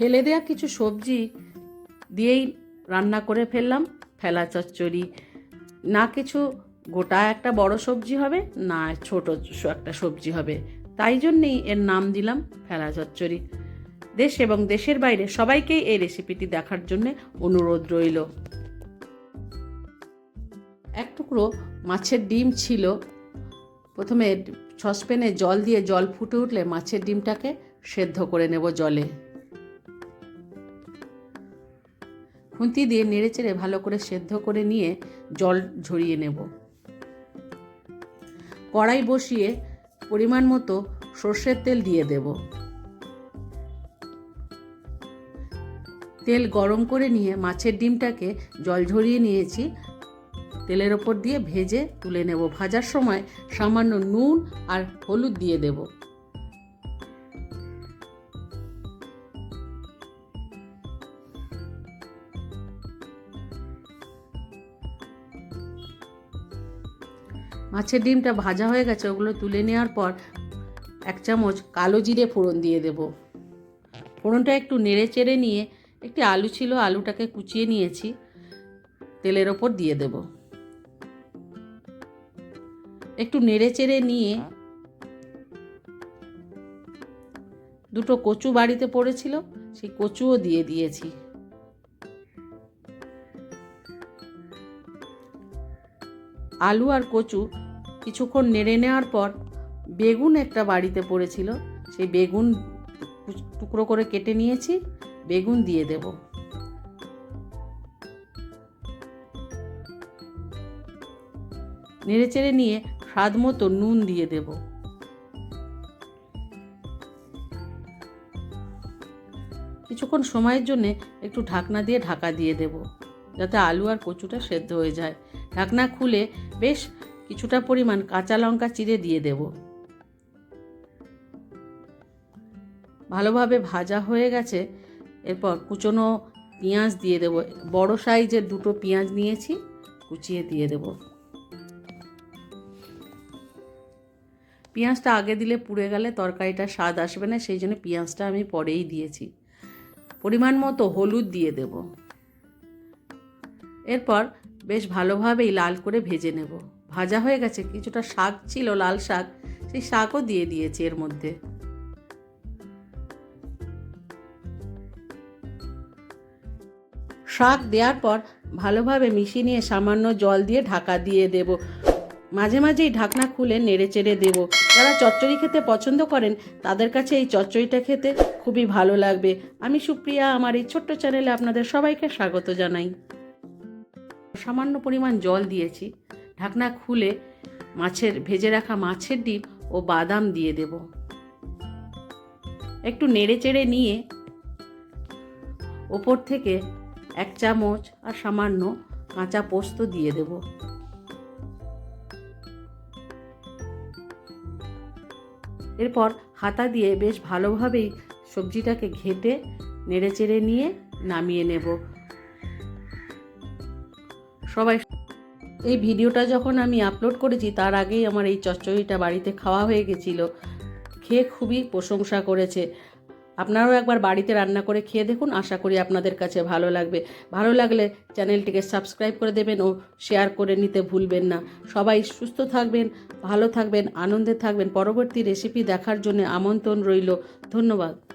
ফেলে দেওয়া কিছু সবজি দিয়েই রান্না করে ফেললাম। ফেলা চচ্চড়ি, না কিছু, গোটা একটা বড় সবজি হবে, না ছোট একটা সবজি হবে। তাই জন্যেই এর নাম দিলাম ফেলা চচ্চড়ি। দেশ এবং দেশের বাইরে সবাইকেই এই রেসিপিটি দেখার জন্য অনুরোধ রইল। এক টুকরো মাছের ডিম ছিল। প্রথমে সসপ্যানে জল দিয়ে জল ফুটে উঠলে মাছের ডিমটাকে সেদ্ধ করে নেব জলে। খুন্তি দিয়ে নেড়েচেড়ে ভালো করে সেদ্ধ করে নিয়ে জল ঝরিয়ে নেব। কড়াই বসিয়ে পরিমাণ মতো সর্ষের তেল দিয়ে দেব। তেল গরম করে নিয়ে মাছের ডিমটাকে জল ঝরিয়ে নিয়েছি। তেলের ওপর দিয়ে ভেজে তুলে নেব। ভাজার সময় সামান্য নুন আর হলুদ দিয়ে দেব। মাছের ডিমটা ভাজা হয়ে গেছে, ওগুলো তুলে নেওয়ার পর এক চামচ কালো জিরে ফোড়ন দিয়ে দেব। ফোড়নটা একটু নেড়ে চেড়ে নিয়ে একটি আলু ছিল, আলুটাকে কুচিয়ে নিয়েছি, তেলের ওপর দিয়ে দেব। একটু নেড়ে চেড়ে নিয়ে দুটো কচু বাড়িতে পড়েছিল, সেই কচুও দিয়ে দিয়েছি। আলু আর কচু কিছুক্ষণ নেড়ে নেওয়ার পর বেগুন একটা বাড়িতে পড়েছিল। সেই বেগুন টুকরো করে কেটে নিয়েছি, বেগুন দিয়ে দেব। নেড়েচেড়ে নিয়ে স্বাদ মতো নুন দিয়ে দেব। কিছুক্ষণ সময়ের জন্য একটু ঢাকনা দিয়ে ঢাকা দিয়ে দেব, যাতে আলু আর কচুটা সেদ্ধ হয়ে যায়। ঢাকনা খুলে বেশ কিছুটা পরিমাণ কাঁচা লঙ্কা চিড়ে দিয়ে দেব। ভালোভাবে ভাজা হয়ে গেছে, এরপর কুচনো পেঁয়াজ দিয়ে দেব। বড় সাইজের দুটো পেঁয়াজ নিয়েছি, কুচিয়ে দিয়ে দেব। পেঁয়াজটা আগে দিলে পুড়ে গেলে তরকারিটা স্বাদ আসবে না, সেই জন্য পেঁয়াজটা আমি পরেই দিয়েছি। পরিমাণ মতো হলুদ দিয়ে দেব। এরপর বেশ ভালোভাবেই লাল করে ভেজে নেব। ভাজা হয়ে গেছে, কিছুটা শাক ছিল, লাল শাক, সেই শাকও দিয়ে দিয়েছি এর মধ্যে। শাক দেওয়ার পর ভালোভাবে মিশিয়ে নিয়ে সামান্য জল দিয়ে ঢাকা দিয়ে দেব। মাঝে মাঝেই ঢাকনা খুলে নেড়ে চেড়ে দেব। যারা চচ্চড়ি খেতে পছন্দ করেন, তাদের কাছে এই চচ্চড়িটা খেতে খুবই ভালো লাগবে। আমি সুপ্রিয়া, আমার এই ছোট্ট চ্যানেলে আপনাদের সবাইকে স্বাগত জানাই। সামান্য পরিমাণ জল দিয়েছি। ঢাকনা খুলে মাছের, ভেজে রাখা মাছের ডিম ও বাদাম দিয়ে দেব। একটু নেড়ে চেড়ে নিয়ে ওপর থেকে এক চামচ আর সামান্য কাঁচা পোস্ত দিয়ে দেব। এরপর হাতা দিয়ে বেশ ভালোভাবেই সবজিটাকে ঘেটে, নেড়ে চেড়ে নিয়ে নামিয়ে নেব। সবাই এই ভিডিওটা যখন আমি আপলোড করেছি, তার আগেই আমার এই চচ্চড়িটা বাড়িতে খাওয়া হয়ে গেছিল। খেয়ে খুবই প্রশংসা করেছে। আপনারাও একবার বাড়িতে রান্না করে খেয়ে দেখুন, আশা করি আপনাদের কাছে ভালো লাগবে। ভালো লাগলে চ্যানেলটিকে সাবস্ক্রাইব করে দেবেন ও শেয়ার করে নিতে ভুলবেন না। সবাই সুস্থ থাকবেন, ভালো থাকবেন, আনন্দে থাকবেন। পরবর্তী রেসিপি দেখার জন্য আমন্ত্রণ রইল। ধন্যবাদ।